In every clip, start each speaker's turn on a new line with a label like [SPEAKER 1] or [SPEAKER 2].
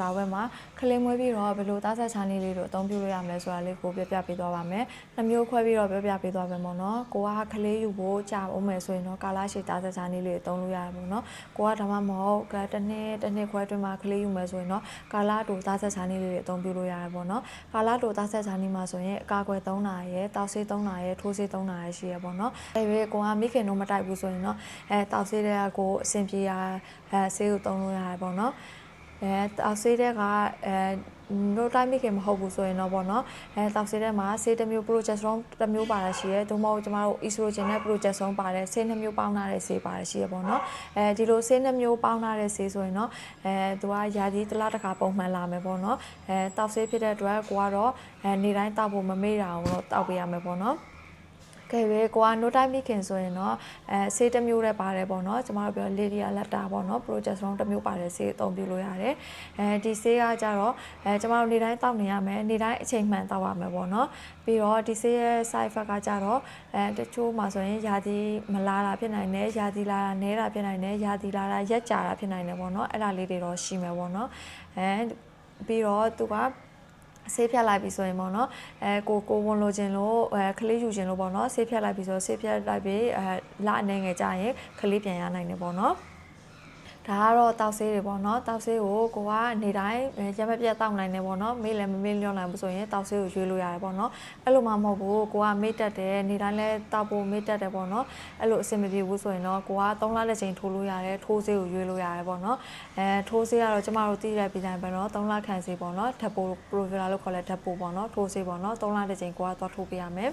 [SPEAKER 1] ဒေါက်တာဝက်မှာခလေးမွေးပြီးတော့ဘယ်လိုသားဆက်ချာနေလေးတို့အသုံးပြုလို့ရမလဲဆိုတာလေးကိုပြပြပေးသွားပါမယ်။နှမျိုးခွဲပြီးတော့ပြပြပေးသွားမယ်ပေါ့နော်။ကိုကခလေးယူဖို့ကြာအောင်မယ်ဆိုရင်တော့ကာလာရှိသားဆက်ချာနေလေးအသုံးလို့ရတယ်ပေါ့နော်။ကိုကဒါမှမဟုတ်ကတစ်နှစ်တစ်နှစ်ခွဲအတွင်းမှာခလေးယူမယ်ဆိုရင်တော့ကာလာတူသားဆက်ချာနေလေးအသုံးပြုလို့ရတယ်ပေါ့နော်။ကာလာတူသားဆက်ချာနေမှာဆိုရင်အကာအကွယ်3နာရီရယ်တောက်ဆေး3နာရီရယ်ထိုးဆေး3နာရီရှိရပေါ့နော်။အဲပြီးကိုကမိခင်တို့မတိုက်ဘူးဆိုရင်တော့အဲတောက်ဆေးတဲ့ကိုအဆင်ပြေရအဲဆေးကိုသုံးလို့ရတယ်ပေါ့နော်။ အဲတောက်ဆေးတဲ့ကအဲနိုတိုင်းမိခင်မဟုတ်ဘူးဆိုရင်တော့ဗောနော်အဲတောက်ဆေးတဲ့မှာဆေးတစ်မျိုး progesterone တစ်မျိုးပါရရှိရဲသို့မဟုတ်ကျမတို့ estrogen နဲ့ progesterone ပါတယ်ဆေးနှစ်မျိုးပေါင်းထားတဲ့ဆေးပါရရှိရဲဗောနော်အဲဒီလိုဆေးနှစ်မျိုးပေါင်းထားတဲ့ဆေးဆိုရင်တော့အဲသူကယာကြီးတစ်လားတစ်ခါပုံမှန်လာမယ်ဗောနော်အဲတောက်ဆေးဖြစ်တဲ့အတွက်ကိုကတော့အဲနေတိုင်းတောက်ဖို့မမေ့တာအောင်တော့တောက်ပေးရမယ်ဗောနော် ကဲပဲကိုက no time မိခင်ဆိုရင်တော့အဲဆေးတစ်မျိုးနဲ့ပါတယ်ပေါ့နော်ကျမတို့ပြော Lydia Latta ပေါ့နော် progesterone တစ်မျိုးပါတယ်ဆေးအသုံးပြုလို့ရတယ်အဲဒီဆေးကကြတော့အဲကျမတို့နေတိုင်းတောက်နေရမယ်နေတိုင်းအချိန်မှန်တောက်ရမယ်ပေါ့နော်ပြီးတော့ဒီဆေးရဲ့ side effect ကကြတော့အဲတချို့မှာဆိုရင်ယာတီမလာတာဖြစ်နိုင်တယ်ယာတီလာတာနဲတာဖြစ်နိုင်တယ်ယာတီလာတာရက်ကြာတာဖြစ်နိုင်တယ်ပေါ့နော်အဲ့ဒါလေးတွေတော့ရှိမယ်ပေါ့နော်အဲပြီးတော့သူက ဆေးဖြတ်လိုက်ပြီဆိုရင်ပေါ့နော်အဲကိုကိုဝင်လိုခြင်းလို့အဲခလေးယူခြင်းလို့ပေါ့နော်ဆေးဖြတ်လိုက်ပြီဆိုတော့ဆေးဖြတ်လိုက်ပြီအဲလအနေငယ်ကြရင်ခလေးပြန်ရနိုင်တယ်ပေါ့နော် ဒါကတော့တောက်ဆေးတွေပေါ့နော်တောက်ဆေးကိုကိုကနေတိုင်းရမပြတ်တောက်နိုင်တယ်ပေါ့နော်မေးလည်းမမေးလျော့နိုင်ဘူးဆိုရင်တောက်ဆေးကိုရွေးလို့ရတယ်ပေါ့နော်အဲ့လိုမှမဟုတ်ဘူးကိုကမေးတက်တယ်နေတိုင်းလဲတောက်ဖို့မေးတက်တယ်ပေါ့နော်အဲ့လိုအဆင်မပြေဘူးဆိုရင်တော့ကိုက3လတစ်ချိန်ထိုးလို့ရတယ်ထိုးဆေးကိုရွေးလို့ရတယ်ပေါ့နော်အဲထိုးဆေးကတော့ကျမတို့သိရပြည်တိုင်းပဲနော်3လခန့်ဆေးပေါ့နော်ဓာတ်ပိုပရိုဖီလာလို့ခေါ်လဲဓာတ်ပိုပေါ့နော်ထိုးဆေးပေါ့နော်3လတစ်ချိန်ကိုကသွားထိုးပေးရမယ်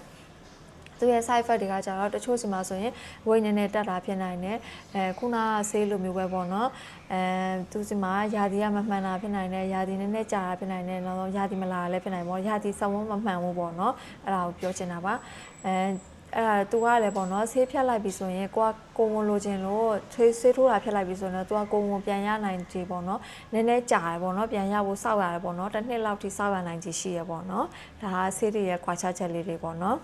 [SPEAKER 1] သူရဲ့ side effect တွေကကြတော့တချို့စီမှာဆိုရင်ဝိညာဉ်နဲ့တက်တာဖြစ်နိုင်တယ်အဲခုနကဆေးလိုမျိုးပဲပေါ့နော်အဲသူစီမှာယာဒီကမမှန်တာဖြစ်နိုင်တယ်ယာဒီနည်းနည်းကြာတာဖြစ်နိုင်တယ်နောက်ဆုံးယာဒီမလာလည်းဖြစ်နိုင်ပေါ့ယာဒီစဝန်းမမှန်ဘူးပေါ့နော်အဲ့ဒါကိုပြောချင်တာပါအဲအဲ့ဒါသူကလည်းပေါ့နော်ဆေးဖြတ်လိုက်ပြီဆိုရင်ကိုကကိုဝင်လိုချင်လို့ဆေးဆေးထိုးတာဖြတ်လိုက်ပြီဆိုရင်တော့သူကကိုဝင်ပြန်ရနိုင်ကြပေါ့နော်နည်းနည်းကြာရပေါ့နော်ပြန်ရဖို့စောက်ရတယ်ပေါ့နော်တစ်နှစ်လောက်ထိစောက်ရနိုင်ကြရှိရပေါ့နော်ဒါကဆေးတွေရဲ့ခွာခြားချက်လေးတွေပေါ့နော်